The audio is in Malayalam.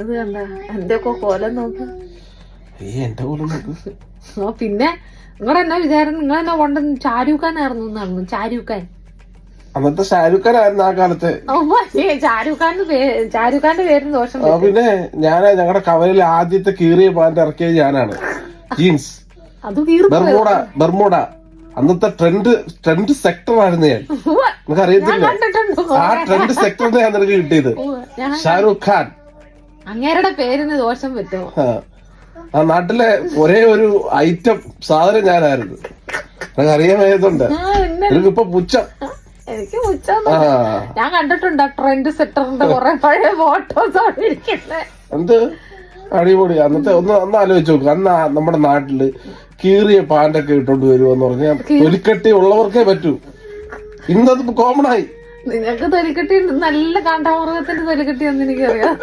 അത് കണ്ട എന്റെ ഒക്കെ കോലം നോക്ക്. എന്റെ നോക്ക്. ഓ പിന്നെ നിങ്ങൾ എന്നാ വിചാരം നിങ്ങൾ എന്നാ ഖാൻ ആയിരുന്നു എന്നായിരുന്നു ചാരൂഖാൻ ഖാൻ. അന്നത്തെ ഷാരൂഖ് ആ കാലത്ത്. ഷാരൂഖാന്റെ ഏ, ഷാരൂഖ് ഖാന്റെ പേര് ഷാരൂഖ് ഖാന്റെ പേരിന് ദോഷം പിന്നെ ഞാൻ ഞങ്ങളുടെ കവലിൽ ആദ്യത്തെ കീറിയ പാന്റ് ഇറക്കിയത് ഞാനാണ്. ജീൻസ്. Bermuda bermuda. അന്നത്തെ ട്രെൻഡ് ട്രെൻഡ് സെക്ടർ ആയിരുന്നു ഞാൻ. നിനക്ക് അറിയത്തില്ല ആ ട്രെൻഡ് സെക്ടറിന്റെ ഞാൻ നിനക്ക് കിട്ടിയത്. ഷാരൂഖ് ഖാൻ. അങ്ങേരുടെ പേരിന് ദോഷം പറ്റുമോ? ആ. നാട്ടിലെ ഒരേ ഒരു ഐറ്റം സാധനം ഞാനായിരുന്നു. നിനക്ക് അറിയാൻ വയ്യതുണ്ട് പുച്ഛം. എനിക്ക് പുച്ഛം ഞാൻ കണ്ടിട്ടുണ്ട് ട്രെൻഡ് സെറ്ററിന്റെ കുറെ പഴയ ഫോട്ടോസ് അവിടെ ഇരിക്കുന്നത് എന്ത്? അടിപൊളി. അന്നത്തെ ഒന്ന് അന്ന് ആലോചിച്ച് നോക്കുക അന്ന് നമ്മുടെ നാട്ടിൽ കീറിയ പാന്റൊക്കെ ഇട്ടോണ്ട് വരുമെന്ന് പറഞ്ഞാൽ തൊലിക്കട്ടി ഉള്ളവർക്കേ പറ്റൂ. ഇന്നത് കോമൺ ആയി. നിങ്ങൾക്ക് തൊലിക്കെട്ടി നല്ല കാണ്ടാമൃഗത്തിന്റെ തൊലിക്കെട്ടി എന്ന് എനിക്കറിയാം